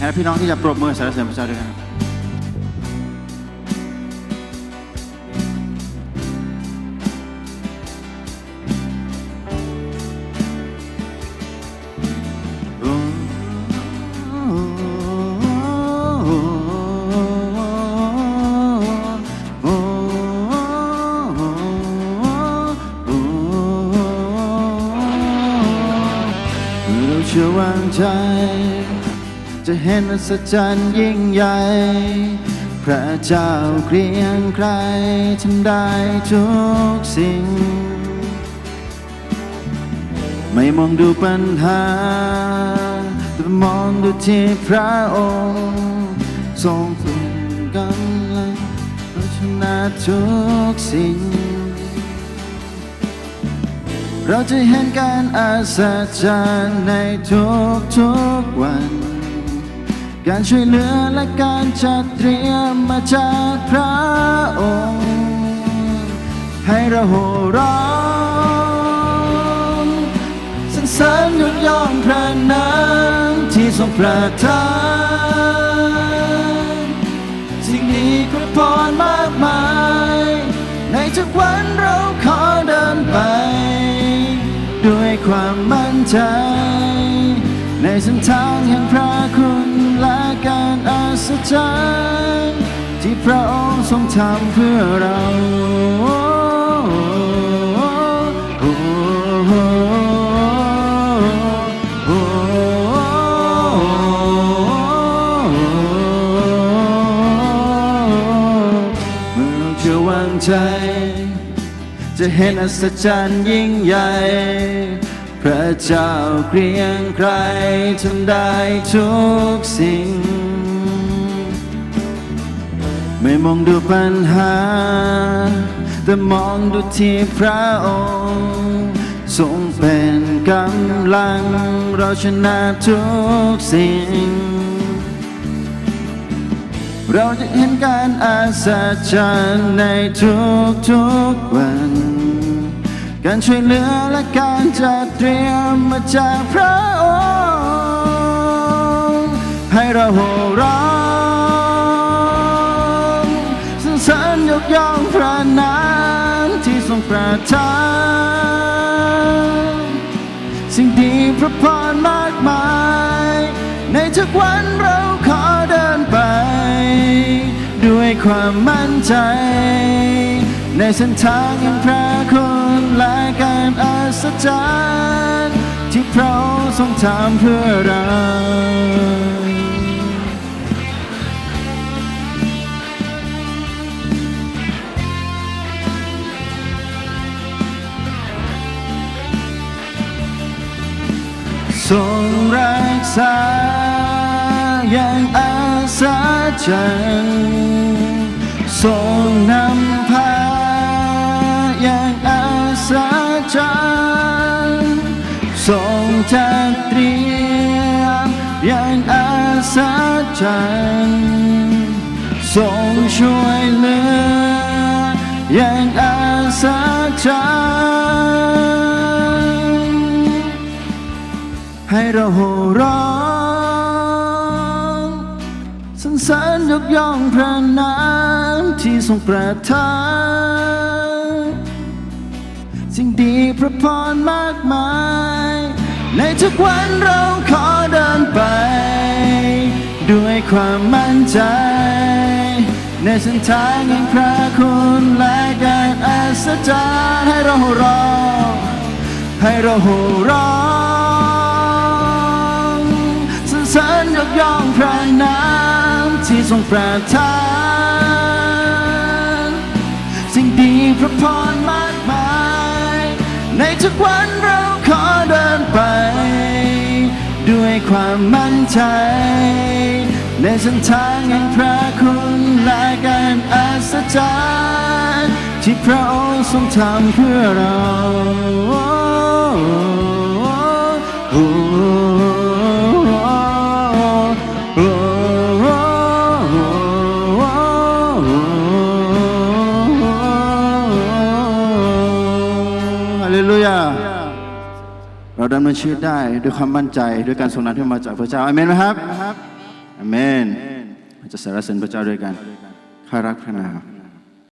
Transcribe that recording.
และพี่น้องที่จะปรบมือสรรเสริญพระเจ้าด้วยกันเราเชื่อวางใจ จะเห็นอัศจรรย์ยิ่งใหญ่ พระเจ้าเกรียงใครทำได้ทุกสิ่ง ไม่มองดูปัญหา แต่มองดูที่พระองค์ทรงเป็นกำลังเราชนะทุกสิ่ง เราจะเห็นการอาศจรรย์ในทุกทุกๆวัน การช่วยเหลือและการจัดเตรียมมาจากพระองค์ ให้เราโห่ร้องสรรเสริญยกย่องพระนามที่ทรงประทานสิ่งดีพระพรมากมาย ในทุกวันเราขอเดินไป ด้วยความมั่นใจ ในเส้นทางแห่งพระคุณ และการอัศจรรย์ที่พระองค์ทรงทำเพื่อเราเมื่อเราเชื่อวางใจจะเห็นอัศจรรย์ยิ่งใหญ่ พระเจ้าเกรียงใครทำได้ทุกสิ่ง ไม่มองดูปัญหา แต่มองดูที่พระองค์ทรงเป็นกำลังเราชนะทุกสิ่ง เราจะเห็นการอาศจรรย์ในทุกทุกๆวัน การช่วยเหลือและการจัดเตรียมมาจากพระองค์ ให้เราโห่ร้องสรรเสริญยกย่องพระนามที่ทรงประทานสิ่งดีพระพรมากมาย ในทุกวันเราขอเดินไป ด้วยความมั่นใจ ในเส้นทางแห่งพระคุณ และการอัศจรรย์ที่พระองค์ทรงทำเพื่อเราทรงรักษาอย่างอาศจรรย์ทรงนำ จรรทรงจัดเตรียมอย่างอาศจรรย์ทรงช่วยเหลืออย่างอาศจรรย์ให้เราโห่ร้องสรรเสริญยกย่องพระนามที่ทรงประทาน สิ่งดีพระพรมากมาย ในทุกวันเราขอเดินไป ด้วยความมั่นใจ ในเส้นทางแห่งพระคุณและการอัศจรรย์ให้เราหรอให้เราห่ร้องสรรเสริญยกย่องพระนามที่ทรงประทาน สิ่งดีพระพรม ในทุกวันเราขอเดินไป ด้วยความมั่นใจ ในเส้นทางแห่งพระคุณและการอัศจรรย์ที่พระองค์ทรงทำเพื่อเรา เราดำเนินชีวิตได้ด้วยความมั่นใจด้วยการทรงนำที่มาจากพระเจ้าอเมนไหมครับอเมนเราจะสรรเสริญพระเจ้าด้วยกันข้ารักพระนาม